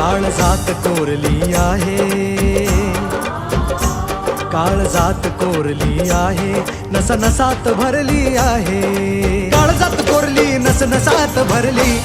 काळजात कोरली आहे. काळजात कोरली आहे नस नसात भरली आहे. काळजात कोरली नस नसात भरली.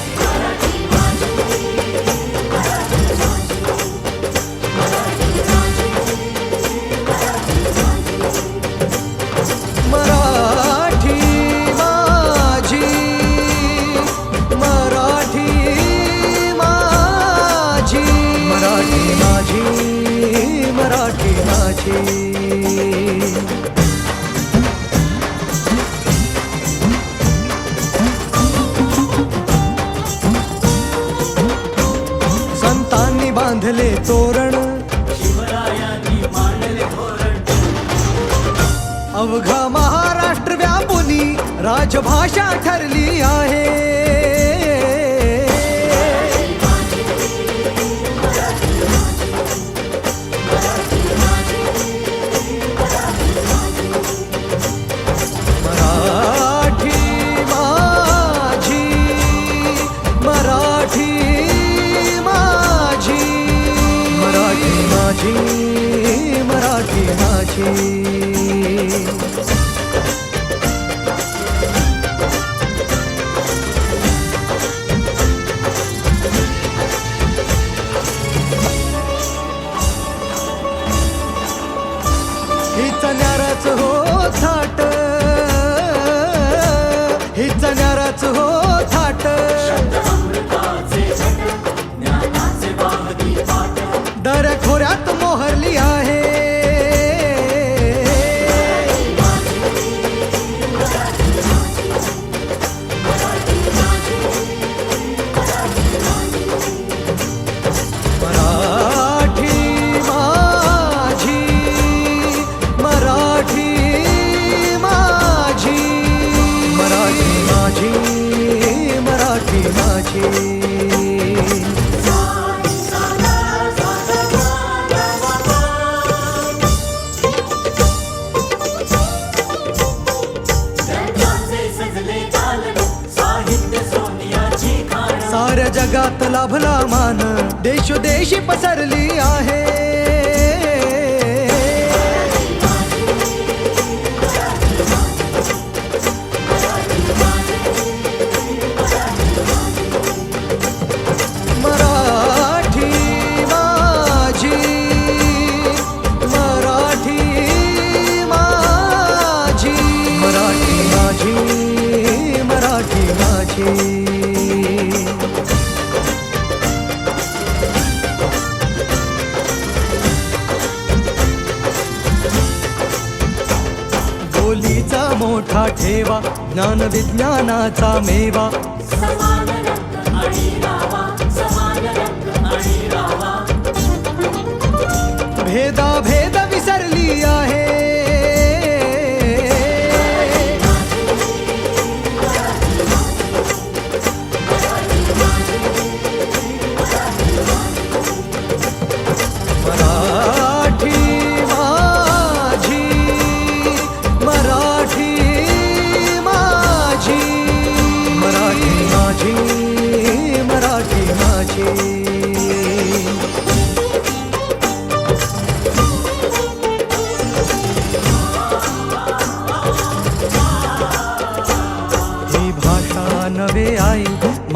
बांधले तोरण. अवघा महाराष्ट्र व्यापुनी राजभाषा ठरली आहे. माझी हिच हो. साऱ्या जगात लाभला मान देशोदेशी पसरली आहे. ठेवा ज्ञान विज्ञानाचा मेवा. भेदा भेद विसरली आहे.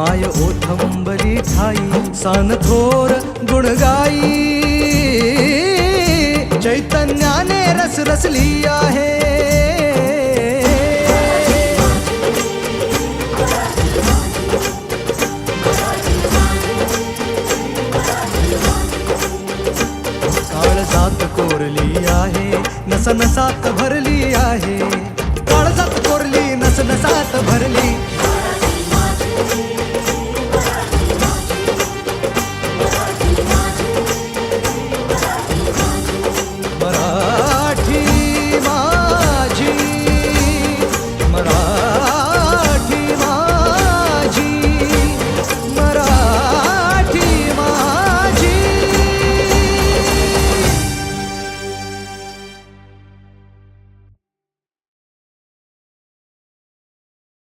माय ओथंबरी ठाई सान थोर गुणगाई. चैतन्याने रस रसली आहे काळजात कोरली आहे नस नसात भरली आहे. काळजात कोरली नस नसात भरली.